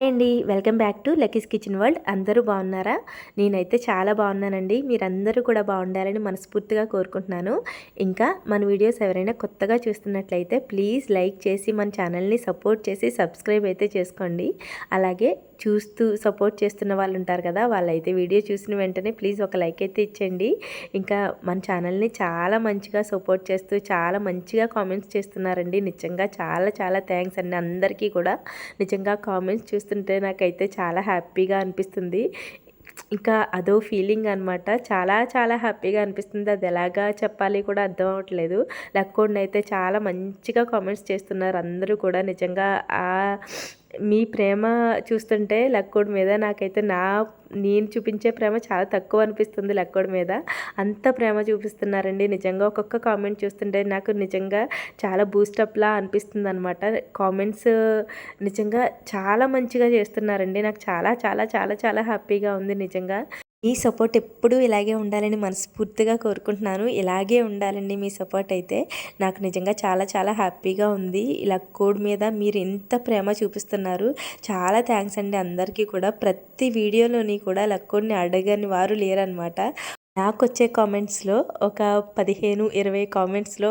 అండి. Welcome back to Lucky's kitchen world. అందరూ బాగున్నారా? నేనైతే చాలా బాగున్నానండి. మీరందరూ కూడా బాగుండాలని మనస్ఫూర్తిగా కోరుకుంటున్నాను. ఇంకా మన వీడియోస్ ఎవరైనా కొత్తగా చూస్తున్నట్లయితే ప్లీజ్ లైక్ చేసి మన ఛానల్ని సపోర్ట్ చేసి సబ్స్క్రైబ్ అయితే చేసుకోండి. అలాగే చూస్తూ సపోర్ట్ చేస్తున్న వాళ్ళు ఉంటారు కదా వాళ్ళైతే వీడియో చూసిన వెంటనే ప్లీజ్ ఒక లైక్ అయితే ఇచ్చండి ఇంకా మన ఛానల్ని చాలా మంచిగా సపోర్ట్ చేస్తూ చాలా మంచిగా కామెంట్స్ చేస్తున్నారండి. నిజంగా చాలా చాలా థ్యాంక్స్ అండి అందరికీ కూడా. నిజంగా కామెంట్స్ చూస్తుంటే నాకైతే చాలా హ్యాపీగా అనిపిస్తుంది. ఇంకా అదో ఫీలింగ్ అనమాట చాలా చాలా హ్యాపీగా అనిపిస్తుంది. అది ఎలాగా చెప్పాలి కూడా అర్థం అవ్వట్లేదు. లక్కోడిని అయితే చాలా మంచిగా కామెంట్స్ చేస్తున్నారు. అందరూ కూడా నిజంగా ఆ మీ ప్రేమ చూస్తుంటే లక్కోడి మీద నాకైతే నా నేను చూపించే ప్రేమ చాలా తక్కువ అనిపిస్తుంది లక్కోడి మీద. అంత ప్రేమ చూపిస్తున్నారండి. నిజంగా ఒక్కొక్క కామెంట్ చూస్తుంటే నాకు నిజంగా చాలా బూస్టప్లా అనిపిస్తుంది అనమాట కామెంట్స్ నిజంగా చాలా మంచిగా చేస్తున్నారండి. నాకు చాలా చాలా చాలా చాలా హ్యాపీగా ఉంది నిజంగా. మీ సపోర్ట్ ఎప్పుడూ ఇలాగే ఉండాలని మనస్ఫూర్తిగా కోరుకుంటున్నాను. ఇలాగే ఉండాలండి మీ సపోర్ట్ అయితే. నాకు నిజంగా చాలా చాలా హ్యాపీగా ఉంది. ఇలా కోడ్ మీద మీరు ఎంత ప్రేమ చూపిస్తున్నారు. చాలా థ్యాంక్స్ అండి అందరికీ కూడా. ప్రతి వీడియోలోని కూడా లక్కోడ్ని అడగని వారు లేరనమాట నాకు వచ్చే కామెంట్స్లో ఒక పదిహేను ఇరవై కామెంట్స్లో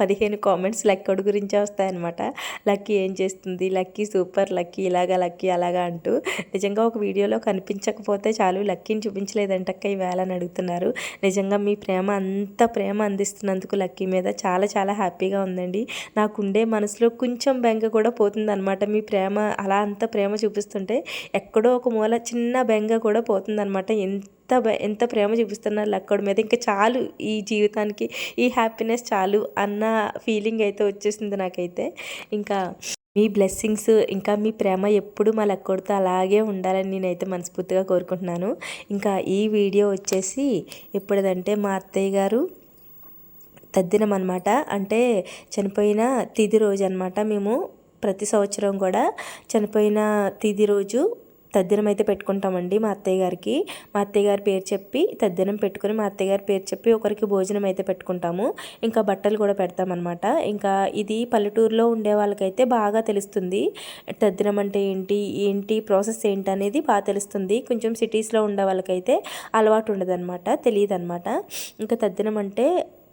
పదిహేను కామెంట్స్ లక్కడు గురించే వస్తాయన్నమాట. లక్కీ ఏం చేస్తుంది? లక్కీ సూపర్ లక్కీ ఇలాగా లక్కీ అలాగా అంటూ. నిజంగా ఒక వీడియోలో కనిపించకపోతే చాలు లక్కీని చూపించలేదంటక్క ఈవేళ అని అడుగుతున్నారు. నిజంగా మీ ప్రేమ అంత ప్రేమ అందిస్తున్నందుకు లక్కీ మీద చాలా చాలా హ్యాపీగా ఉందండి. నాకుండే మనసులో కొంచెం బెంగ కూడా పోతుందన్నమాట. మీ ప్రేమ అలా అంత ప్రేమ చూపిస్తుంటే ఎక్కడో ఒక మూల చిన్న బెంగ కూడా పోతుందన్నమాట. ఎంత ఎంత ఎంత ప్రేమ చూపిస్తున్నారు లక్కడి మీద. ఇంకా చాలు ఈ జీవితానికి ఈ హ్యాపీనెస్ చాలు అన్న ఫీలింగ్ అయితే వచ్చేసింది నాకైతే. ఇంకా మీ బ్లెస్సింగ్స్ ఇంకా మీ ప్రేమ ఎప్పుడు మా లెక్కొడితో అలాగే ఉండాలని నేనైతే మనస్ఫూర్తిగా కోరుకుంటున్నాను. ఇంకా ఈ వీడియో వచ్చేసి ఎప్పుడుదంటే మా అత్తయ్య గారు తద్దినం అనమాట అంటే చనిపోయిన తిది రోజు అనమాట మేము ప్రతి సంవత్సరం కూడా చనిపోయిన తిది రోజు తద్దినం అయితే పెట్టుకుంటామండి మా అత్తయ్య గారికి. మా అత్తయ్య గారి పేరు చెప్పి తద్దినం పెట్టుకుని మా అత్తయ్య గారి పేరు చెప్పి ఒకరికి భోజనం అయితే పెట్టుకుంటాము. ఇంకా బట్టలు కూడా పెడతామన్నమాట. ఇంకా ఇది పల్లెటూరులో ఉండే వాళ్ళకైతే బాగా తెలుస్తుంది. తద్దినం అంటే ఏంటి ఏంటి ప్రాసెస్ ఏంటి అనేది బాగా తెలుస్తుంది. కొంచెం సిటీస్లో ఉండే వాళ్ళకైతే అలవాటు ఉండదన్నమాట తెలియదు అనమాట ఇంకా తద్దినం అంటే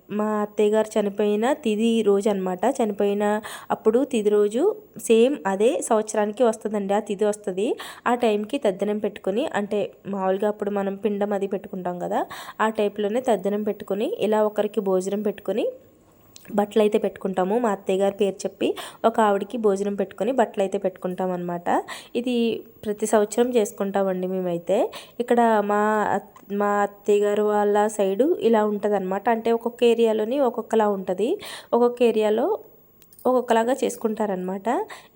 మా అత్తయ్య గారు చనిపోయిన తిది రోజు అనమాట చనిపోయిన అప్పుడు తిది రోజు సేమ్ అదే సంవత్సరానికి వస్తుందండి. ఆ తిది వస్తుంది. ఆ టైంకి తద్దనం పెట్టుకుని అంటే మామూలుగా అప్పుడు మనం పిండం అది పెట్టుకుంటాం కదా ఆ టైప్లోనే తద్దనం పెట్టుకొని ఇలా ఒకరికి భోజనం పెట్టుకొని బట్టలు అయితే పెట్టుకుంటాము. మా అత్తయ్య గారి పేరు చెప్పి ఒక ఆవిడకి భోజనం పెట్టుకొని బట్టలు అయితే పెట్టుకుంటాం అనమాట ఇది ప్రతి సంవత్సరం చేసుకుంటామండి మేమైతే. ఇక్కడ మా మా అత్తయ్య గారు వాళ్ళ సైడు ఇలా ఉంటుంది అనమాట అంటే ఒక్కొక్క ఏరియాలోని ఒక్కొక్కలా ఉంటుంది. ఒక్కొక్క ఏరియాలో ఒక్కొక్కలాగా చేసుకుంటారనమాట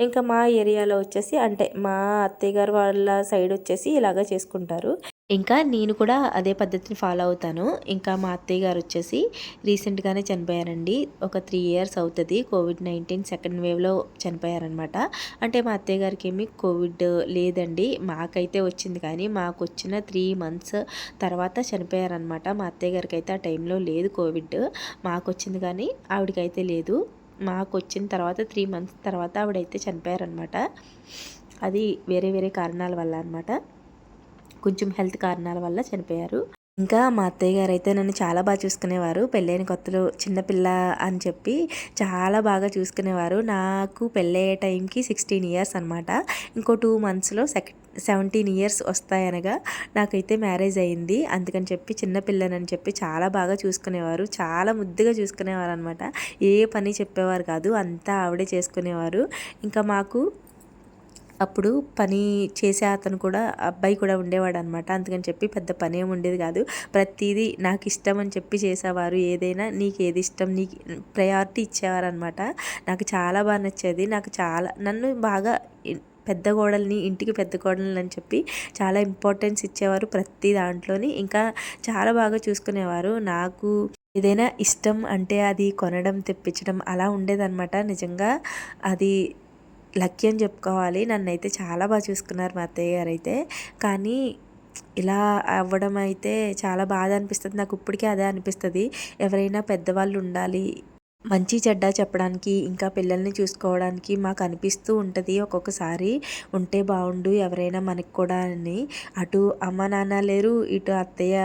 ఇంకా మా ఏరియాలో వచ్చేసి అంటే మా అత్తయ్య గారు వాళ్ళ సైడ్ వచ్చేసి ఇలాగ చేసుకుంటారు. ఇంకా నేను కూడా అదే పద్ధతిని ఫాలో అవుతాను. ఇంకా మా అత్తయ్య గారు వచ్చేసి రీసెంట్గానే చనిపోయారండి. ఒక త్రీ ఇయర్స్ అవుతుంది. కోవిడ్ నైన్టీన్ సెకండ్ వేవ్లో చనిపోయారనమాట అంటే మా అత్తయ్య గారికి ఏమి కోవిడ్ లేదండి. మాకైతే వచ్చింది కానీ మాకు వచ్చిన త్రీ మంత్స్ తర్వాత చనిపోయారనమాట మా అత్తయ్య గారికి అయితే ఆ టైంలో లేదు కోవిడ్ మాకు వచ్చింది కానీ ఆవిడకైతే లేదు. మాకు వచ్చిన తర్వాత త్రీ మంత్స్ తర్వాత ఆవిడైతే చనిపోయారనమాట అది వేరే వేరే కారణాల వల్ల అనమాట కొంచెం హెల్త్ కారణాల వల్ల చనిపోయారు. ఇంకా మా అత్తయ్య గారు అయితే నన్ను చాలా బాగా చూసుకునేవారు. పెళ్ళైన కొత్తలో చిన్నపిల్ల అని చెప్పి చాలా బాగా చూసుకునేవారు. నాకు పెళ్ళయ్యే టైంకి సిక్స్టీన్ ఇయర్స్ అనమాట ఇంకో టూ మంత్స్లో సెకండ్ సెవెంటీన్ ఇయర్స్ వస్తాయనగా నాకైతే మ్యారేజ్ అయింది. అందుకని చెప్పి చిన్నపిల్లనని చెప్పి చాలా బాగా చూసుకునేవారు. చాలా ముద్దుగా చూసుకునేవారు అనమాట ఏ పని చెప్పేవారు కాదు అంతా ఆవిడే చేసుకునేవారు. ఇంకా మాకు అప్పుడు పని చేసే అతను కూడా అబ్బాయి కూడా ఉండేవాడు అనమాట అందుకని చెప్పి పెద్ద పని ఏమి ఉండేది కాదు. ప్రతిదీ నాకు ఇష్టం అని చెప్పి చేసేవారు. ఏదైనా నీకు ఏది ఇష్టం నీకు ప్రయారిటీ ఇచ్చేవారు అనమాట నాకు చాలా బాగా నచ్చేది. నాకు చాలా నన్ను బాగా పెద్ద గోడల్ని ఇంటికి పెద్ద గోడలని అని చెప్పి చాలా ఇంపార్టెన్స్ ఇచ్చేవారు ప్రతి దాంట్లోని. ఇంకా చాలా బాగా చూసుకునేవారు. నాకు ఏదైనా ఇష్టం అంటే అది కొనడం తెప్పించడం అలా ఉండేదన్నమాట నిజంగా అది లక్కీ అని చెప్పుకోవాలి. నన్ను అయితే చాలా బాగా చూసుకున్నారు మా అత్తయ్య గారు అయితే. కానీ ఇలా అవ్వడం అయితే చాలా బాధ అనిపిస్తుంది. నాకు ఇప్పటికీ అదే అనిపిస్తుంది. ఎవరైనా పెద్దవాళ్ళు ఉండాలి మంచి చెడ్డ చెప్పడానికి ఇంకా పిల్లల్ని చూసుకోవడానికి మాకు అనిపిస్తూ ఉంటుంది ఒక్కొక్కసారి. ఉంటే బాగుండు ఎవరైనా మనకు కూడా అని. అటు అమ్మ నాన్న లేరు ఇటు అత్తయ్య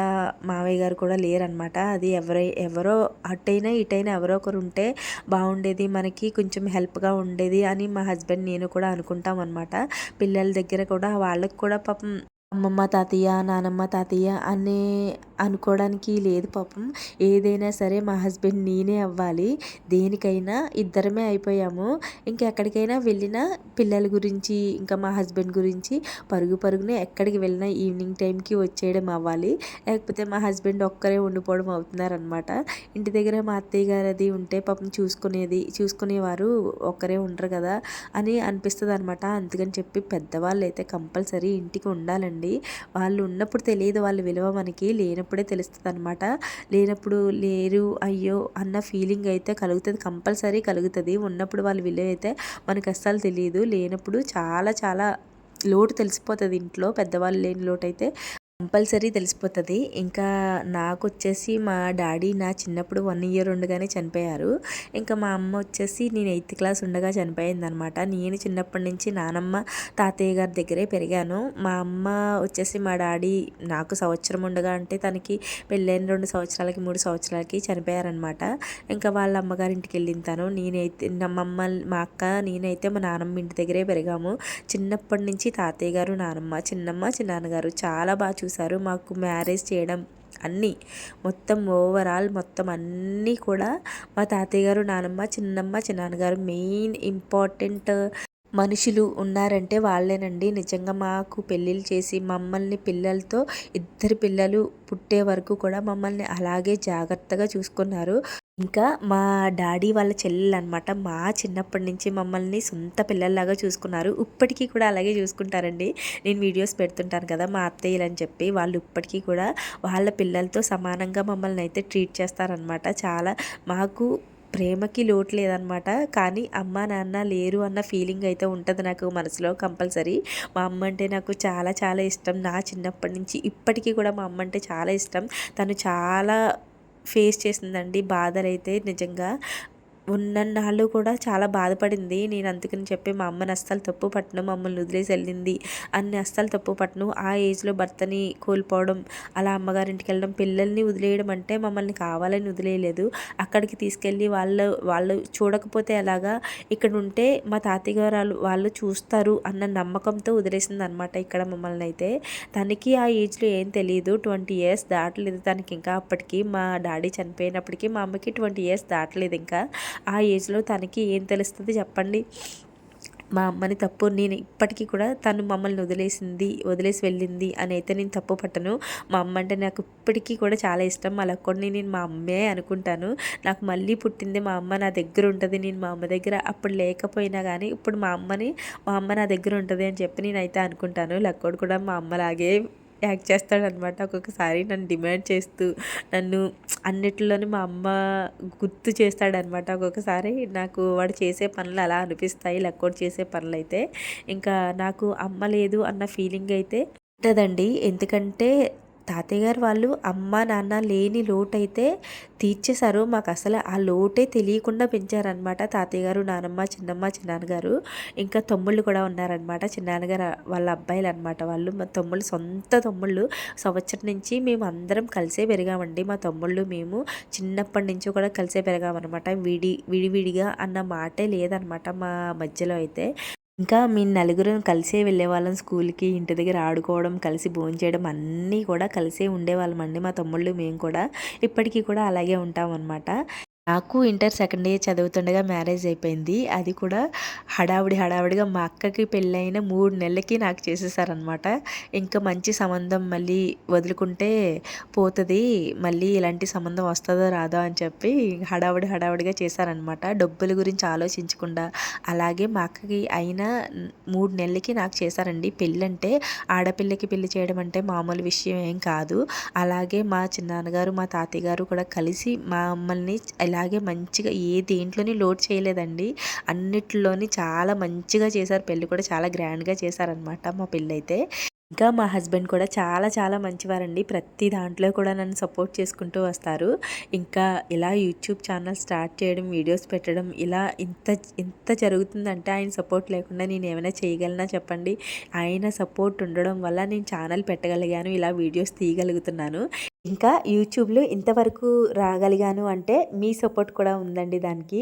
మావయ్య గారు కూడా లేరనమాట అది ఎవరై ఎవరో అటైనా ఇటైనా ఎవరో ఒకరు ఉంటే బాగుండేది మనకి కొంచెం హెల్ప్గా ఉండేది అని మా హస్బెండ్ నేను కూడా అనుకుంటాం అనమాట పిల్లల దగ్గర కూడా వాళ్ళకి కూడా పాపం అమ్మమ్మ తాతయ్య నానమ్మ తాతయ్య అనే అనుకోవడానికి లేదు పాపం. ఏదైనా సరే మా హస్బెండ్ నేనే అవ్వాలి. దేనికైనా ఇద్దరమే అయిపోయాము. ఇంకెక్కడికైనా వెళ్ళినా పిల్లల గురించి ఇంకా మా హస్బెండ్ గురించి పరుగు పరుగునే ఎక్కడికి వెళ్ళినా ఈవినింగ్ టైంకి వచ్చేయడం అవ్వాలి. లేకపోతే మా హస్బెండ్ ఒక్కరే ఉండిపోవడం అవుతున్నారనమాట ఇంటి దగ్గర మా అత్తయ్య గారు అది ఉంటే పాపం చూసుకునేది చూసుకునేవారు ఒక్కరే ఉండరు కదా అని అనిపిస్తుంది అనమాట అందుకని చెప్పి పెద్దవాళ్ళు అయితే కంపల్సరీ ఇంటికి ఉండాలండి. వాళ్ళు ఉన్నప్పుడు తెలియదు వాళ్ళ విలువ మనకి లేనప్పుడే తెలుస్తుంది అనమాట లేనప్పుడు లేరు అయ్యో అన్న ఫీలింగ్ అయితే కలుగుతుంది కంపల్సరీ కలుగుతుంది. ఉన్నప్పుడు వాళ్ళ విలువ అయితే మనకు అస్సలు తెలియదు లేనప్పుడు చాలా చాలా లోటు తెలిసిపోతుంది ఇంట్లో. పెద్దవాళ్ళు లేని లోటు అయితే కంపల్సరీ తెలిసిపోతుంది. ఇంకా నాకు వచ్చేసి మా డాడీ నా చిన్నప్పుడు వన్ ఇయర్ ఉండగానే చనిపోయారు. ఇంకా మా అమ్మ వచ్చేసి నేను ఎయిత్ క్లాస్ ఉండగా చనిపోయింది అనమాట నేను చిన్నప్పటి నుంచి నానమ్మ తాతయ్య గారి దగ్గరే పెరిగాను. మా అమ్మ వచ్చేసి మా డాడీ నాకు సంవత్సరం ఉండగా అంటే తనకి పెళ్ళైన రెండు సంవత్సరాలకి మూడు సంవత్సరాలకి చనిపోయారనమాట. ఇంకా వాళ్ళ అమ్మగారింటికి వెళ్ళిన తను. నేనైతే మా మా అక్క నేనైతే మా నానమ్మ ఇంటి దగ్గరే పెరిగాము. చిన్నప్పటి నుంచి తాతయ్య గారు నానమ్మ చిన్నమ్మ చిన్నాన్నగారు చాలా బాగా చూశారు. మాకు మ్యారేజ్ చేయడం అన్నీ మొత్తం ఓవరాల్ మొత్తం అన్నీ కూడా మా తాతయ్య గారు నానమ్మ చిన్నమ్మ చిన్నాన్నగారు మెయిన్ ఇంపార్టెంట్ మనుషులు ఉన్నారంటే వాళ్ళేనండి. నిజంగా మాకు పెళ్ళిళ్ళు చేసి మమ్మల్ని పిల్లలతో ఇద్దరు పిల్లలు పుట్టే వరకు కూడా మమ్మల్ని అలాగే జాగ్రత్తగా చూసుకున్నారు. ఇంకా మా డాడీ వాళ్ళ చెల్లెలు అనమాట మా చిన్నప్పటి నుంచి మమ్మల్ని సొంత పిల్లల్లాగా చూసుకున్నారు. ఇప్పటికీ కూడా అలాగే చూసుకుంటారండి. నేను వీడియోస్ పెడుతుంటాను కదా మా అత్తయ్యలు అని చెప్పి. వాళ్ళు ఇప్పటికీ కూడా వాళ్ళ పిల్లలతో సమానంగా మమ్మల్ని అయితే ట్రీట్ చేస్తారనమాట. చాలా మాకు ప్రేమకి లోటు లేదనమాట. కానీ అమ్మ నాన్న లేరు అన్న ఫీలింగ్ అయితే ఉంటుంది నాకు మనసులో కంపల్సరీ. మా అమ్మ అంటే నాకు చాలా చాలా ఇష్టం. నా చిన్నప్పటి నుంచి ఇప్పటికీ కూడా మా అమ్మ అంటే చాలా ఇష్టం. తను చాలా ఫేస్ చేసిందండి బాధలైతే నిజంగా. ఉన్నన్నాళ్ళు కూడా చాలా బాధపడింది. నేను అందుకని చెప్పి మా అమ్మని అస్సలు తప్పు పట్టను మమ్మల్ని వదిలేసి వెళ్ళింది. అన్ని అస్సలు తప్పు పట్టను. ఆ ఏజ్లో భర్తని కోల్పోవడం అలా అమ్మగారింటికి వెళ్ళడం పిల్లల్ని వదిలేయడం అంటే మమ్మల్ని కావాలని వదిలేయలేదు. అక్కడికి తీసుకెళ్ళి వాళ్ళు వాళ్ళు చూడకపోతే ఎలాగా ఇక్కడ ఉంటే మా తాతయ్య గారు వాళ్ళు చూస్తారు అన్న నమ్మకంతో వదిలేసింది అనమాట ఇక్కడ మమ్మల్ని అయితే. తనకి ఆ ఏజ్లో ఏం తెలియదు ట్వంటీ ఇయర్స్ దాటలేదు తనకి ఇంకా అప్పటికి. మా డాడీ చనిపోయినప్పటికీ మా అమ్మకి ట్వంటీ ఇయర్స్ దాటలేదు ఇంకా. ఆ ఏజ్లో తనకి ఏం తెలుస్తుంది చెప్పండి. మా అమ్మని తప్పు నేను ఇప్పటికీ కూడా తను మమ్మల్ని వదిలేసింది వదిలేసి వెళ్ళింది అని అయితే నేను తప్పు పట్టను. మా అమ్మ అంటే నాకు ఇప్పటికీ కూడా చాలా ఇష్టం. అలా కూడా నేను మా అమ్మే అనుకుంటాను. నాకు మళ్ళీ పుట్టింది మా అమ్మ నా దగ్గర ఉంటుంది. నేను మా అమ్మ దగ్గర అప్పుడు లేకపోయినా కానీ ఇప్పుడు మా అమ్మని మా అమ్మ నా దగ్గర ఉంటుంది అని చెప్పి నేనైతే అనుకుంటాను. లక్కోడు కూడా మా అమ్మలాగే యాక్ట్ చేస్తాడనమాట. ఒక్కొక్కసారి నన్ను డిమాండ్ చేస్తూ నన్ను అన్నిటిలోని మా అమ్మ గుర్తు చేస్తాడనమాట. ఒక్కొక్కసారి నాకు వాడు చేసే పనులు అలా అనిపిస్తాయి లెక్కోడు చేసే పనులు అయితే ఇంకా నాకు అమ్మ లేదు అన్న ఫీలింగ్ అయితే ఉంటుందండి. ఎందుకంటే తాతయ్య గారు వాళ్ళు అమ్మ నాన్న లేని లోటైతే తీర్చేశారు. మాకు అసలు ఆ లోటే తెలియకుండా పెంచారనమాట తాతయ్య గారు నానమ్మ చిన్నమ్మ చిన్నాన్నగారు. ఇంకా తమ్ముళ్ళు కూడా ఉన్నారనమాట చిన్నాన్నగారు వాళ్ళ అబ్బాయిలు అనమాట వాళ్ళు. మా తమ్ముళ్ళు సొంత తమ్ముళ్ళు. సంవత్సరం నుంచి మేము అందరం కలిసే పెరిగామండి. మా తమ్ముళ్ళు మేము చిన్నప్పటి నుంచి కూడా కలిసే పెరిగామన్నమాట. విడి విడివిడిగా అన్న మాటే లేదనమాట మా మధ్యలో అయితే. ఇంకా మీ నలుగురం కలిసే వెళ్ళేవాళ్ళం స్కూల్కి ఇంటి దగ్గర ఆడుకోవడం కలిసి భోంచేయడం అన్నీ కూడా కలిసే ఉండేవాళ్ళం అండి మా తమ్ముళ్ళు. మేము కూడా ఇప్పటికీ కూడా అలాగే ఉంటాం అనమాట నాకు ఇంటర్ సెకండ్ ఇయర్ చదువుతుండగా మ్యారేజ్ అయిపోయింది. అది కూడా హడావుడి హడావుడిగా మా అక్కకి పెళ్ళైన మూడు నెలలకి నాకు చేసేసారనమాట ఇంకా మంచి సంబంధం మళ్ళీ వదులుకుంటే పోతుంది. మళ్ళీ ఇలాంటి సంబంధం వస్తుందో రాదో అని చెప్పి హడావుడి హడావుడిగా చేశారనమాట డబ్బుల గురించి ఆలోచించకుండా అలాగే మా అక్కకి అయిన మూడు నెలలకి నాకు చేశారండి. పెళ్ళంటే ఆడపిల్లకి పెళ్ళి చేయడం అంటే మామూలు విషయం ఏం కాదు. అలాగే మా చిన్నాన్నగారు మా తాతయ్య గారు కూడా కలిసి మా మమ్మల్ని ఇలాగే మంచిగా ఏ దేంట్లోని లోడ్ చేయలేదండి. అన్నిట్లోని చాలా మంచిగా చేశారు. పెళ్ళి కూడా చాలా గ్రాండ్గా చేశారనమాట మా పెళ్ళైతే. ఇంకా మా హస్బెండ్ కూడా చాలా చాలా మంచివారండి. ప్రతి దాంట్లో కూడా నన్ను సపోర్ట్ చేసుకుంటూ వస్తారు. ఇంకా ఇలా యూట్యూబ్ ఛానల్ స్టార్ట్ చేయడం వీడియోస్ పెట్టడం ఇలా ఇంత ఇంత జరుగుతుందంటే ఆయన సపోర్ట్ లేకుండా నేను ఏమైనా చేయగలనా చెప్పండి. ఆయన సపోర్ట్ ఉండడం వల్ల నేను ఛానల్ పెట్టగలిగాను ఇలా వీడియోస్ తీయగలుగుతున్నాను. ఇంకా యూట్యూబ్లో ఇంతవరకు రాగలిగాను అంటే మీ సపోర్ట్ కూడా ఉందండి దానికి.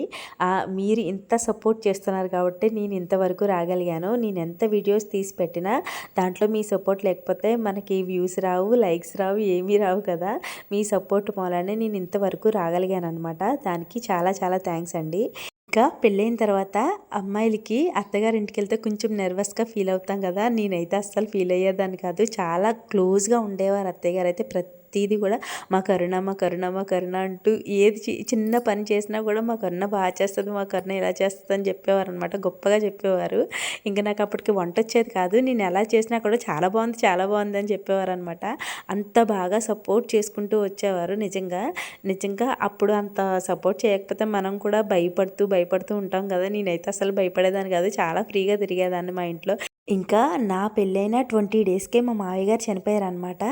మీరు ఇంత సపోర్ట్ చేస్తున్నారు కాబట్టి నేను ఇంతవరకు రాగలిగాను. నేను ఎంత వీడియోస్ తీసి పెట్టినా దాంట్లో మీ సపోర్ట్ లేకపోతే మనకి వ్యూస్ రావు లైక్స్ రావు ఏమీ రావు కదా. మీ సపోర్ట్ మూలనే నేను ఇంతవరకు రాగలిగాను అనమాట దానికి చాలా చాలా థ్యాంక్స్ అండి. ఇంకా పెళ్ళైన తర్వాత అమ్మాయిలకి అత్తగారింటికి వెళ్తే కొంచెం నెర్వస్గా ఫీల్ అవుతాం కదా. నేనైతే అస్సలు ఫీల్ అయ్యేదాన్ని కాదు. చాలా క్లోజ్గా ఉండేవారు అత్తయ్య గారు అయితే ప్రతి ప్రతిదీ కూడా మా కరుణ మా కరుణ మా కరుణ అంటూ ఏది చిన్న పని చేసినా కూడా మా కరుణ బాగా చేస్తుంది మా కరుణ ఇలా చేస్తుంది అని చెప్పేవారు అనమాట గొప్పగా చెప్పేవారు. ఇంకా నాకు అప్పటికి వంట వచ్చేది కాదు. నేను ఎలా చేసినా కూడా చాలా బాగుంది చాలా బాగుంది అని చెప్పేవారు అనమాట అంత బాగా సపోర్ట్ చేసుకుంటూ వచ్చేవారు నిజంగా. నిజంగా అప్పుడు అంత సపోర్ట్ చేయకపోతే మనం కూడా భయపడుతూ భయపడుతూ ఉంటాం కదా. నేనైతే అసలు భయపడేదాన్ని కాదు. చాలా ఫ్రీగా తిరిగేదాన్ని మా ఇంట్లో. ఇంకా నా పెళ్ళైన ట్వంటీ డేస్కే మా మావయ్య గారు చనిపోయారు అనమాట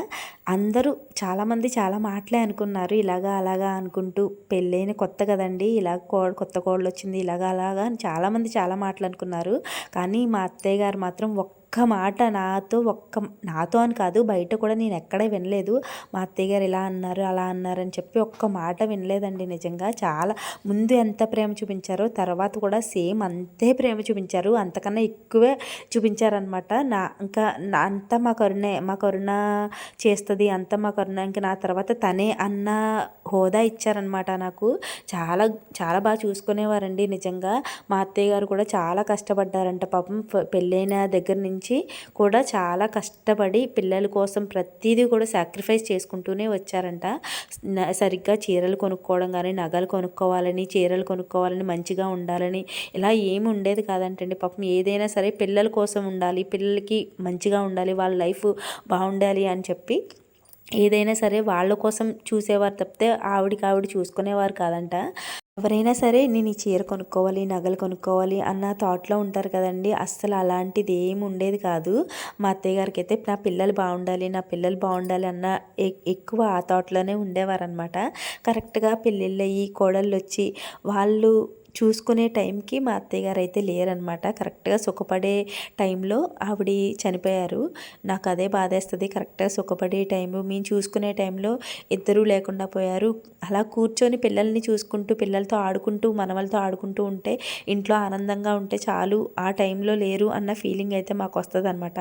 అందరూ చాలామంది చాలా మాటలే అనుకున్నారు ఇలాగా అలాగా అనుకుంటూ పెళ్ళైన కొత్త కదండి ఇలా కో కొత్త కోడలు వచ్చింది ఇలాగా అలాగా అని చాలామంది చాలా మాటలు అనుకున్నారు. కానీ మా అత్తయ్య గారు మాత్రం ఒక్క ఒక్క మాట నాతో ఒక్క నాతో అని కాదు బయట కూడా నేను ఎక్కడే వినలేదు. మా అత్తయ్య గారు ఇలా అన్నారు అలా అన్నారు అని చెప్పి ఒక్క మాట వినలేదండి నిజంగా. చాలా ముందు ఎంత ప్రేమ చూపించారో తర్వాత కూడా సేమ్ అంతే ప్రేమ చూపించారు. అంతకన్నా ఎక్కువే చూపించారనమాట నా ఇంకా నా అంతా మా కరుణే మా కరుణ చేస్తుంది అంతా మా కరుణ ఇంకా నా తర్వాత తనే అన్న హోదా ఇచ్చారనమాట నాకు. చాలా చాలా బాగా చూసుకునేవారండి నిజంగా. మా అత్తయ్య గారు కూడా చాలా కష్టపడ్డారంట పాపం. పెళ్ళైన దగ్గర నుంచి నుంచి కూడా చాలా కష్టపడి పిల్లల కోసం ప్రతిదీ కూడా సాక్రిఫైస్ చేసుకుంటూనే వచ్చారంట. సరిగ్గా చీరలు కొనుక్కోవడం కానీ నగలు కొనుక్కోవాలని చీరలు కొనుక్కోవాలని మంచిగా ఉండాలని ఇలా ఏమి ఉండేది కాదంటండి. పాపం ఏదైనా సరే పిల్లల కోసం ఉండాలి పిల్లలకి మంచిగా ఉండాలి వాళ్ళ లైఫ్ బాగుండాలి అని చెప్పి ఏదైనా సరే వాళ్ళ కోసం చూసేవారు తప్పితే ఆవిడికి ఆవిడ చూసుకునేవారు కాదంట. ఎవరైనా సరే నేను ఈ చీర కొనుక్కోవాలి నగలు కొనుక్కోవాలి అన్న థాట్లో ఉంటారు కదండి. అస్సలు అలాంటిది ఏమి ఉండేది కాదు. మా అత్తయ్య గారికి అయితే నా పిల్లలు బాగుండాలి నా పిల్లలు బాగుండాలి అన్న ఎక్కువ ఆ థాట్లోనే ఉండేవారనమాట కరెక్ట్గా పెళ్ళిళ్ళు అయ్యి కోడళ్ళు వచ్చి వాళ్ళు చూసుకునే టైంకి మా అత్తయ్య గారు అయితే లేరనమాట కరెక్ట్గా సుఖపడే టైంలో ఆవిడ చనిపోయారు. నాకు అదే బాధేస్తుంది. కరెక్ట్గా సుఖపడే టైము మేము చూసుకునే టైంలో ఇద్దరూ లేకుండా పోయారు. అలా కూర్చొని పిల్లల్ని చూసుకుంటూ పిల్లలతో ఆడుకుంటూ మనవలతో ఆడుకుంటూ ఉంటే ఇంట్లో ఆనందంగా ఉంటే చాలు ఆ టైంలో లేరు అన్న ఫీలింగ్ అయితే మాకు వస్తుంది అనమాట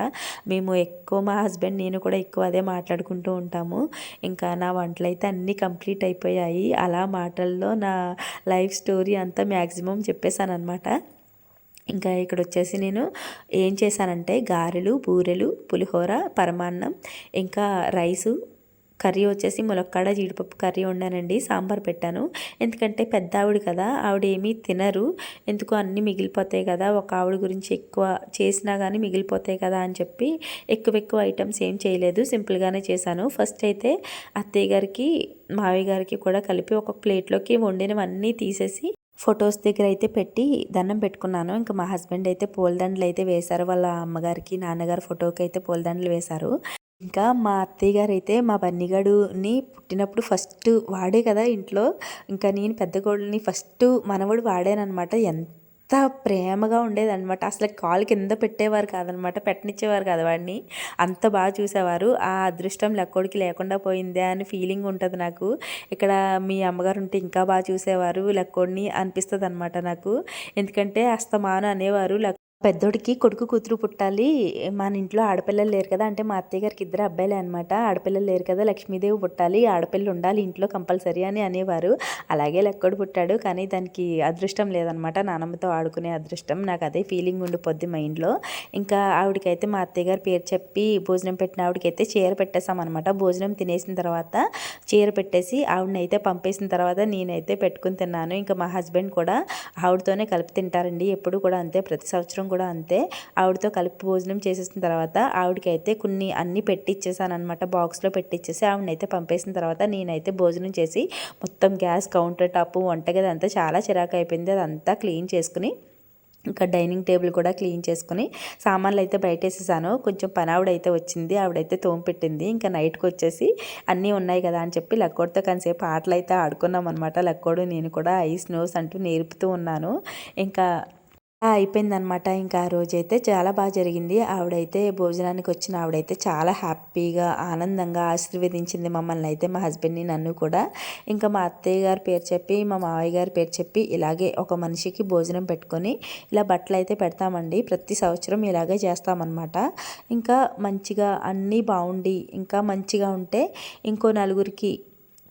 మేము ఎక్కువ మా హస్బెండ్ నేను కూడా ఎక్కువ అదే మాట్లాడుకుంటూ ఉంటాము. ఇంకా నా వంటలు అయితే అన్నీ కంప్లీట్ అయిపోయాయి. అలా మాటల్లో నా లైఫ్ స్టోరీ అంతా మ్యాక్సిమం చెప్పేశాను అనమాట ఇంకా ఇక్కడ వచ్చేసి నేను ఏం చేశానంటే గారెలు బూరెలు పులిహోర పరమాన్నం ఇంకా రైసు కర్రీ వచ్చేసి ములక్కాడ జీడిపప్పు కర్రీ వండానండి సాంబార్ పెట్టాను. ఎందుకంటే పెద్ద ఆవిడ కదా ఆవిడ ఏమీ తినరు. ఎందుకు అన్నీ మిగిలిపోతాయి కదా ఒక ఆవిడ గురించి ఎక్కువ చేసినా కానీ మిగిలిపోతాయి కదా అని చెప్పి ఎక్కువ ఎక్కువ ఐటమ్స్ ఏం చేయలేదు సింపుల్గానే చేశాను. ఫస్ట్ అయితే అత్తయ్య గారికి మావయ్య గారికి కూడా కలిపి ఒక ప్లేట్లోకి వండినవన్నీ తీసేసి ఫొటోస్ దగ్గర అయితే పెట్టి దండం పెట్టుకున్నాను. ఇంకా మా హస్బెండ్ అయితే పూలదండలు అయితే వేశారు. వాళ్ళ అమ్మగారికి నాన్నగారు ఫోటోకి అయితే పూలదండలు వేశారు. ఇంకా మా అత్తయ్య గారు అయితే మా బన్నిగాడుని పుట్టినప్పుడు ఫస్ట్ వాడే కదా ఇంట్లో. ఇంకా నేను పెద్ద కోడల్ని ఫస్ట్ మనవడు వాడానమాట ఎంత అంత ప్రేమగా ఉండేదన్నమాట. అసలు కాలు కింద పెట్టేవారు కాదనమాట పెట్టనిచ్చేవారు కాదు వాడిని. అంత బాగా చూసేవారు. ఆ అదృష్టం లెక్కోడికి లేకుండా పోయిందే అని ఫీలింగ్ ఉంటుంది నాకు. ఇక్కడ మీ అమ్మగారు ఉంటే ఇంకా బాగా చూసేవారు లెక్కోడిని అనిపిస్తుంది అనమాట నాకు. ఎందుకంటే అస్తమాను అనేవారు పెద్దోడికి కొడుకు కూతురు పుట్టాలి. మన ఇంట్లో ఆడపిల్లలు లేరు కదా అంటే మా అత్తయ్య గారికి ఇద్దరు అబ్బాయిలే అనమాట ఆడపిల్లలు లేరు కదా లక్ష్మీదేవి పుట్టాలి. ఆడపిల్లలు ఉండాలి ఇంట్లో కంపల్సరీ అని అనేవారు. అలాగే లెక్కడు పుట్టాడు కానీ దానికి అదృష్టం లేదనమాట నానమ్మతో ఆడుకునే అదృష్టం నాకు అదే ఫీలింగ్ ఉండిపోద్ది మైండ్లో ఇంకా ఆవిడకైతే మా అత్తయ్య గారి పేరు చెప్పి భోజనం పెట్టిన ఆవిడకైతే చీర పెట్టేసామన్నమాట భోజనం తినేసిన తర్వాత చీర పెట్టేసి ఆవిడనైతే పంపేసిన తర్వాత నేనైతే పెట్టుకుని తిన్నాను. ఇంకా మా హస్బెండ్ కూడా ఆవిడతోనే కలిపి తింటారండి. ఎప్పుడు కూడా అంతే. ప్రతి సంవత్సరం కూడా అంతే. ఆవిడతో కలిపి భోజనం చేసేసిన తర్వాత ఆవిడకి అయితే కొన్ని అన్నీ పెట్టిచ్చేసాను అనమాట బాక్స్లో పెట్టిచ్చేసి ఆవిడనైతే పంపేసిన తర్వాత నేనైతే భోజనం చేసి మొత్తం గ్యాస్ కౌంటర్ టాప్ వంటగది అంతా చాలా చిరాకు అయిపోయింది అదంతా క్లీన్ చేసుకుని ఇంకా డైనింగ్ టేబుల్ కూడా క్లీన్ చేసుకుని సామాన్లు అయితే బయట వేసేసాను కొంచెం పని ఆవిడైతే వచ్చింది. ఆవిడైతే తోము పెట్టింది. ఇంకా నైట్కి వచ్చేసి అన్నీ ఉన్నాయి కదా అని చెప్పి లక్కోడితో కాసేపు ఆటలు అయితే ఆడుకున్నాం అనమాట లక్కోడు నేను కూడా ఐస్ నోస్ అంటూ నేర్పుతూ ఉన్నాను. ఇంకా అయిపోయిందనమాట ఇంకా ఆ రోజైతే చాలా బాగా జరిగింది. ఆవిడైతే భోజనానికి వచ్చిన ఆవిడైతే చాలా హ్యాపీగా ఆనందంగా ఆశీర్వదించింది మమ్మల్ని. అయితే మా హస్బెండ్ని నన్ను కూడా. ఇంకా మా అత్తయ్య గారి పేరు చెప్పి మా మావయ్య గారి పేరు చెప్పి ఇలాగే ఒక మనిషికి భోజనం పెట్టుకొని ఇలా బట్టలు అయితే పెడతామండి. ప్రతి సంవత్సరం ఇలాగే చేస్తామన్నమాట. ఇంకా మంచిగా అన్నీ బాగుండి ఇంకా మంచిగా ఉంటే ఇంకో నలుగురికి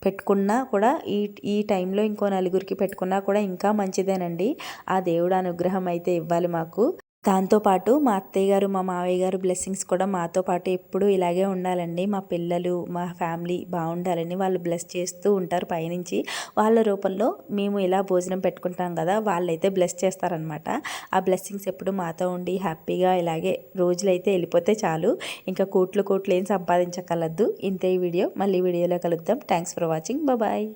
పెట్టుకున్నా కూడా ఈ ఈ టైంలో ఇంకో నలుగురికి పెట్టుకున్నా కూడా ఇంకా మంచిదేనండి. ఆ దేవుడు అనుగ్రహం అయితే ఇవ్వాలి మాకు. దాంతోపాటు మా అత్తయ్య గారు మా మావయ్య గారు బ్లెస్సింగ్స్ కూడా మాతో పాటు ఎప్పుడూ ఇలాగే ఉండాలండి. మా పిల్లలు మా ఫ్యామిలీ బాగుండాలని వాళ్ళు బ్లెస్ చేస్తూ ఉంటారు పైనుంచి. వాళ్ళ రూపంలో మేము ఇలా భోజనం పెట్టుకుంటాం కదా వాళ్ళైతే బ్లెస్ చేస్తారనమాట ఆ బ్లెస్సింగ్స్ ఎప్పుడు మాతో ఉండి హ్యాపీగా ఇలాగే రోజులైతే వెళ్ళిపోతే చాలు. ఇంకా కోట్లు కోట్లు ఏం సంపాదించగలద్దు ఇంతే ఈ వీడియో. మళ్ళీ వీడియోలో కలుద్దాం. Thanks for watching bye